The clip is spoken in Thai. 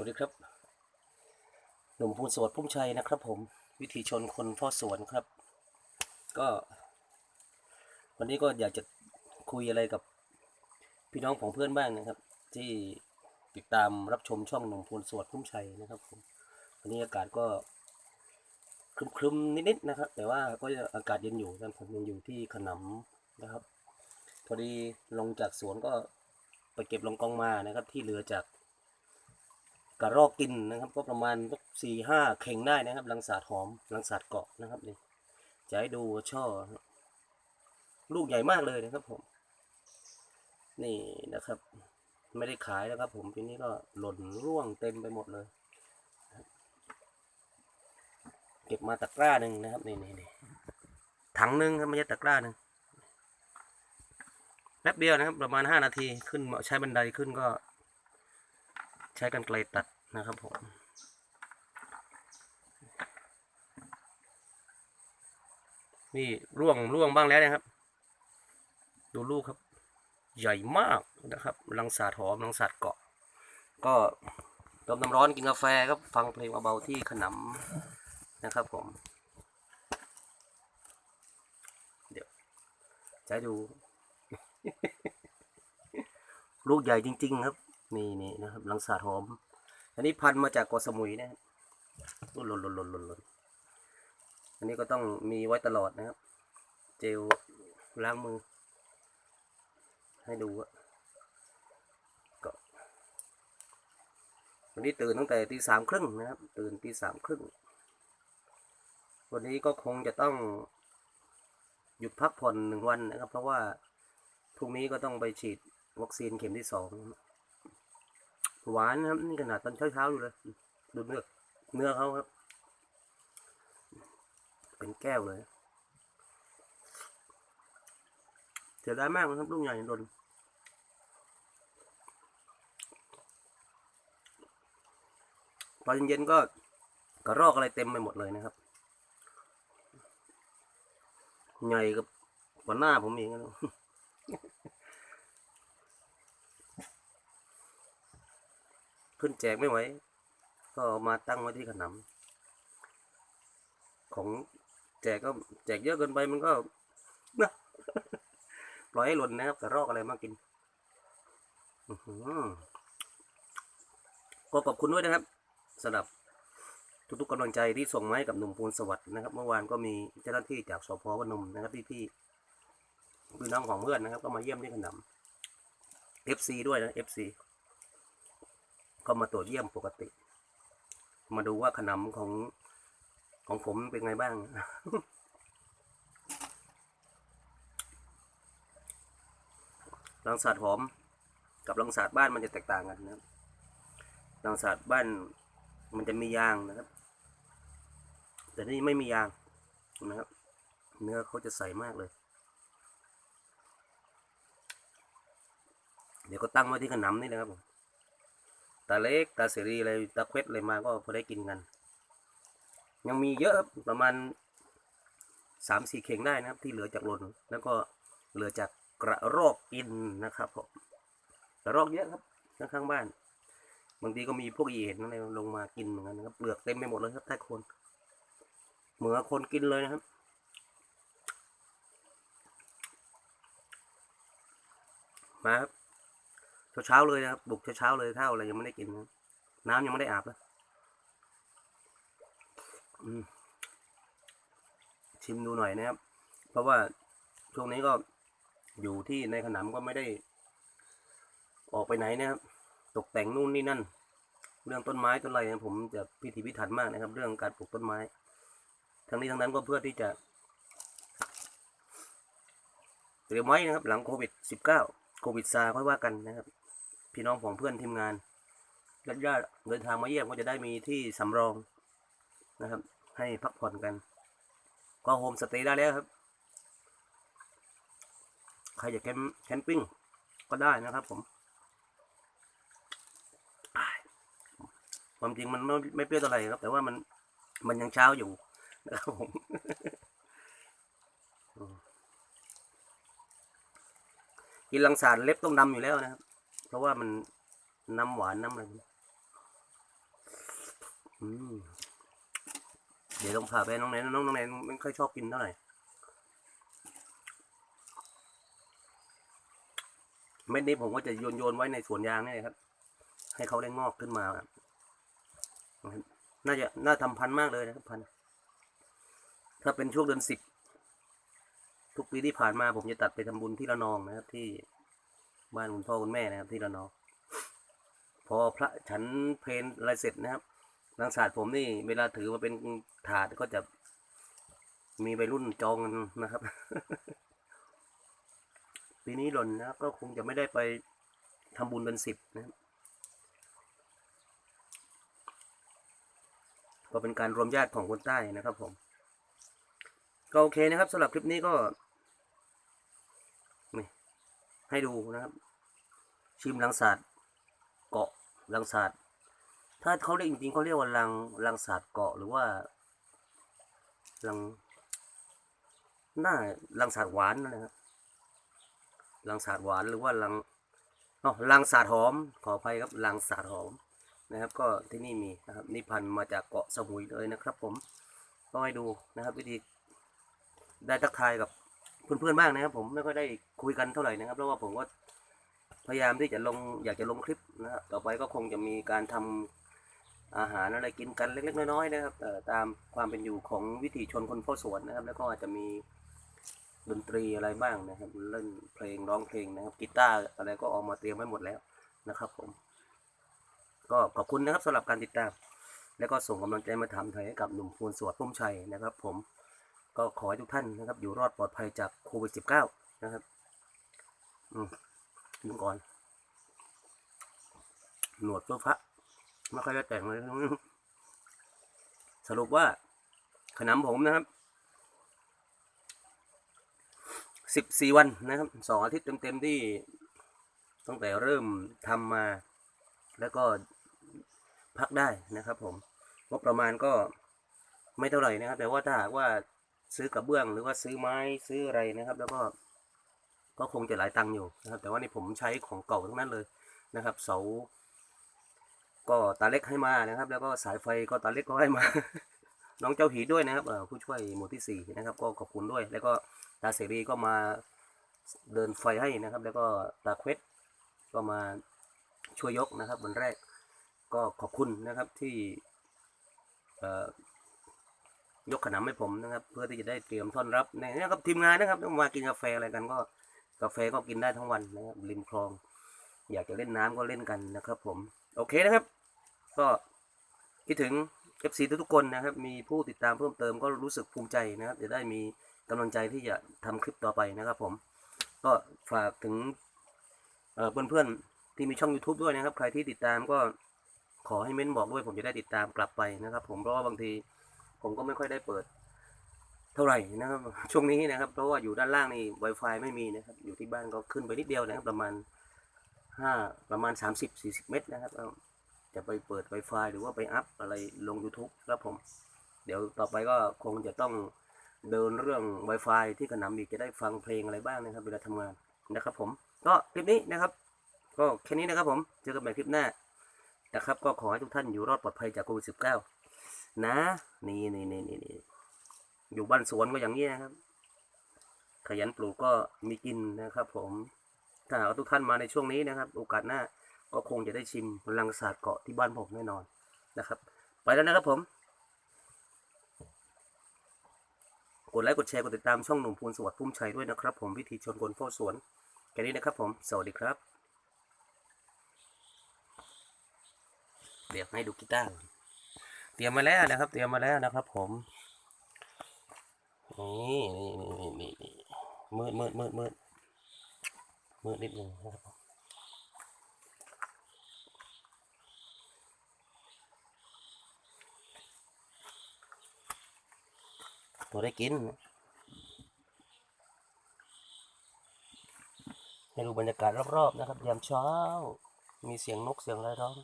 วัสดีครับ หนุ่มภูนสวัสดิ์พุ่มชัยนะครับ ผมวิถีชนคนพ่อสวนครับ ก็ วันนี้ก็อยากจะคุยอะไรกับพี่น้องของเพื่อนบ้างนะครับ ที่ติดตามรับชมช่องหนุ่มภูนสวัสดิ์พุ่มชัยนะครับผมวันนี้อากาศก็ครึมๆนิดๆนะครับ แต่ว่าก็อากาศเย็นอยู่นะผมยังอยู่ที่ขนำนะครับ พอดีลงจากสวนก็ไปเก็บลงกองมานะครับ ที่เหลือจาก กระรอกกินนะครับ ก็ประมาณสักสี่ห้าเข่งได้นะครับลังสาดหอมลังสาดเกาะนะครับนี่จะให้ดูช่อ ลูกใหญ่มากเลยนะครับผม นี่นะครับ ไม่ได้ขายแล้วครับผมทีนี้ก็หล่นร่วงเต็มไปหมดเลย เก็บมาตะกร้าหนึ่งนะครับนี่นี่นี่ถังหนึ่งครับไม่ใช่ตะกร้าหนึ่งแป๊บเดียวนะครับ ประมาณห้านาทีขึ้นใช้บันไดขึ้นก็ ใช้กันไกลตัดนะครับผมนี่ร่วงร่วงบ้างแล้วนะครับ ดูลูกครับ ใหญ่มากนะครับรังสาดหอมรังสาดเกาะ ก็ต้มน้ำร้อนกินกาแฟครับฟังเพลงเบาๆที่ขนำนะครับผม เดี๋ยวจะให้ดู ลูกใหญ่จริง ๆ ครับ นี่นี่นะครับลังสาดหอม อันนี้พันมาจากกาะสมุยนะครับหล่นหล่นหล่นหล่นหล่นอันนี้ก็ต้องมีไว้ตลอดนะครับ เจลล้างมือ ให้ดูอะก็วันนี้ตื่นตั้งแต่ตีสามครึ่งนะครับ ตื่นตีสามครึ่ง วันนี้ก็คงจะต้องหยุดพักผ่อนหนึ่งวันนะครับ เพราะว่าพรุ่งนี้ก็ต้องไปฉีดวัคซีนเข็มที่สองนะครับ หวานนะครับนี่ขนาดตอนเช้าๆอยู่เลยดูเนื้อเนื้อเขาครับ เป็นแก้วเลยเสียดายมากนะครับลูกใหญ่โดนตอเย็นๆก็กระรอกอะไรเต็มไปหมดเลยนะครับใหญ่กับกว่าหน้าผมเองนะ ขึ้นแจกไม่ไหว ก็ามาตั้งไว้ที่ขนำของแจกก็แจกเยอะเกินไปมันก็นะปล่อยให้หล่นนะครับกระรอกอะไรมากินอื้อหือก็ขอบคุณด้วยนะครับสำหรับทุกๆกำลังใจที่ส่งมาให้กับหนุ่มปูนสวัสดิ์นะครับ เมื่อวานก็มีเจ้าหน้าที่จากสพวนุมนะครับที่ที่พี่น้องของเพื่อนนะครับ ก็มาเยี่ยมที่ขนำ FC ด้วยนะ FC ก็มาตรวจเยี่ยมปกติ มาดูว่าขนำของของผมเป็นไงบ้าง รังสาดหอม กับรังสาดบ้านมันจะแตกต่างกันนะครับรังสาดบ้านมันจะมียางนะครับ แต่นี่ไม่มียางนะครับ เนื้อเขาจะใสมากเลย เดี๋ยวก็ตั้งไว้ที่ขนำนี่นะครับผม ตาเล็กตาเสรีอะไรตาเควดอะไรมาก็พอได้กินกัน ยังมีเยอะประมาณสามสี่เข่งได้นะครับ ที่เหลือจากหล่นแล้วก็เหลือจากกระรอกกินนะครับผมกระรอกเยอะครับข้างๆบ้าน บางทีก็มีพวกอีเห็นอะไรลงมากินเหมือนกันนะครับเปลือกเต็มไปหมดเลยครับใต้คนเหมือคนกินเลยนะครับมาครับ เช้าเลยนะครับบุกเช้าเลยข้าวอะไรยังไม่ได้กินน้ำยังไม่ได้อาบเลยชิมดูหน่อยนะครับ เพราะว่าช่วงนี้ก็อยู่ที่ในขนำก็ไม่ได้ ออกไปไหนนะครับ ตกแต่งนู่นนี่นั่น เรื่องต้นไม้ต้นอะไรนี่ยผมจะพิถีพิถันมากนะครับ เรื่องการปลูกต้นไม้ ทั้งนี้ทั้งนั้นก็เพื่อที่จะเตรียมไว้นะครับ หลังโควิด -19 โควิดซาค่อยว่ากันนะครับ พี่น้องของเพื่อนทีมงานญาติญาติเดินทางมาเยี่ยมก็จะได้มีที่สำรองนะครับ ให้พักผ่อนกัน ก็โฮมสเตย์ได้แล้วครับ ใครอยากแคมแคมปิ้งก็ได้นะครับผมความจริงมันไม่ไม่เปรี้ยวเท่าไรครับ แต่ว่ามันมันยังเช้าอยู่นะครับผมอืมกินลังสารเล็บต้องดำอยู่แล้วนะครับ เพราะว่ามันน้ำหวานน้ำอะไรเดี๋ยวต้องพาไปน้องแนนน้องน้องแนนไม่ค่อยชอบกินเท่าไหร่เม็ดนี้ผมก็จะโยนโยนไว้ในสวนยางนี่เลยครับ ให้เขาได้งอกขึ้นมาน่าจะน่าทำพันธุ์มากเลยนะครับพันถ้าเป็นช่วงเดือนสิบทุกปีที่ผ่านมาผมจะตัดไปทำบุญที่ระนองนะครับที่ บ้านคุณพ่อคุณแม่นะครับที่ระนองพอพระฉันเพลนอะไรเสร็จนะครับนางศาสตร์ผมนี่เวลาถือมาเป็นถาดก็จะมีใบรุ่นจองกันนะครับ ปีนี้หล่นนะครับ ก็คงจะไม่ได้ไปทำบุญเป็นสิบนะครับก็เป็นการรวมญาติของคนใต้นะครับผม ก็โอเคนะครับสำหรับคลิปนี้ก็ ให้ดูนะครับ ชิมลังศาสเกาะลังศาสถ้าเขาเรียกจริงๆเขาเรียกว่าลังลังศาสเกาะหรือว่าลังหน้าลังศาสหวานนะครับลังศาสหวานหรือว่าลังอ๋อลังศาสหอมขออภัยครับลังศาสหอมนะครับ ก็ที่นี่มีนะครับนี่พันมาจากเกาะสมุยเลยนะครับ ผมก็ให้ดูนะครับ วิธีได้ทักทายกับ เพื่อนๆบ้างนะครับ ผมไม่ค่อยได้คุยกันเท่าไหร่นะครับ เพราะว่าผมก็พยายามที่จะลงอยากจะลงคลิปนะครับต่อไปก็คงจะมีการทำอาหารอะไรกินกันเล็กๆน้อยๆนะครับตามความเป็นอยู่ของวิถีชนคนเฝ้าสวนนะครับ แล้วก็อาจจะมีดนตรีอะไรบ้างนะครับเล่นเพลงร้องเพลงนะครับกีตาร์อะไรก็ออกมาเตรียมไว้หมดแล้วนะครับผม ก็ขอบคุณนะครับสำหรับการติดตาม แล้วก็ส่งกำลังใจมาทำไทยให้กับหนุ่มพูนสวดพุ่มชัยนะครับ ผม ก็ขอให้ทุกท่านนะครับ อยู่รอดปลอดภัยจากโควิด -19 นะครับ อืมดูก่อน หนวดเพื่อพระไม่ค่อยได้แต่งเลย สรุปว่าขนมผมนะครับสิบสี่วันนะครับสองอาทิตย์เต็มๆที่ตั้งแต่เริ่มทำมา แล้วก็พักได้นะครับผมงบประมาณก็ไม่เท่าไหร่นะครับ แต่ว่าถ้าหากว่า ซื้อกระเบื้องหรือว่าซื้อไม้ซื้ออะไรนะครับ แล้วก็ก็คงจะหลายตังค์อยู่นะครับ แต่ว่านี่ผมใช้ของเก่าทั้งนั้นเลยนะครับ เสา ก็ตาเล็กให้มานะครับ แล้วก็สายไฟก็ตาเล็กก็ให้มา น้องเจ้าหีด้วยนะครับผู้ช่วยหมู่ที่สี่นะครับ ก็ขอบคุณด้วย แล้วก็ตาเสรีก็มาเดินไฟให้นะครับ แล้วก็ตาเควสก็มาช่วยยกนะครับวันแรกก็ขอบคุณนะครับที่เอ่อ ยกขนมให้ผมนะครับ เพื่อที่จะได้เตรียมต้อนรับนะครับทีมงานนะครับต้องมากินกาแฟอะไรกันก็กาแฟก็กินได้ทั้งวันนะครับริมคลอง อยากจะเล่นน้ำก็เล่นกันนะครับ ผมโอเคนะครับ ก็คิดถึง FC ทุกๆคนนะครับ มีผู้ติดตามเพิ่มเติมก็รู้สึกภูมิใจนะครับ จะได้มีกำลังใจที่จะทำคลิปต่อไปนะครับ ผม ก็ฝากถึงเอ่อเพื่อนๆที่มีช่อง YouTube ด้วยนะครับ ใครที่ติดตามก็ขอให้เม้นบอกด้วยผมจะได้ติดตามกลับไปนะครับ ผมเพราะว่าบางที ผมก็ไม่ค่อยได้เปิด เท่าไหร่นะครับ ช่วงนี้นะครับ เพราะว่าอยู่ด้านล่างนี่ Wi-Fi ไม่มีนะครับ อยู่ที่บ้านก็ขึ้นไปนิดเดียวนะครับ ประมาณห้าประมาณ 30 40 เมตรนะครับ จะไปเปิด Wi-Fi หรือว่าไปอัพอะไรลง YouTube ครับผม เดี๋ยวต่อไปก็คงจะต้องเดินเรื่อง Wi-Fi ที่กระหนำอีกจะได้ฟังเพลงอะไรบ้างนะครับ เวลาทำงานนะครับผม ก็คลิปนี้นะครับ ก็แค่นี้นะครับผม เจอกันใหม่คลิปหน้านะครับ ก็ขอให้ทุกท่านอยู่รอดปลอดภัยจากโควิด 19 นะ นี่นี่นี่นี่นอยู่บ้านสวนก็อย่างนี้นะครับ ขยันปลูกก็มีกินนะครับ ผมถ้าหากว่าทุกท่านมาในช่วงนี้นะครับ โอกาสหน้าก็คงจะได้ชิมลังสาดเกาะที่บ้านผมแน่นอนนะครับ ไปแล้วนะครับผม กดไลค์กดแชร์กดติดตามช่องหนุ่มพูนสวัสดิ์พุ่มชัยด้วยนะครับ ผมวิธีชนคนเฝ้าสวนแค่นี้นะครับผม สวัสดีครับเดี๋ยวให้ดูกีตาร์ เตรียมมาแล้วนะครับ เตรียมมาแล้วนะครับ ผมนี่นี่นี่นี่นี่มืดมืดมืดมืดมืดนิดนึงนะครับตัวได้กินให้ดูบรรยากาศรอบๆนะครับยามเช้า มีเสียงนกเสียงอะไรร้อง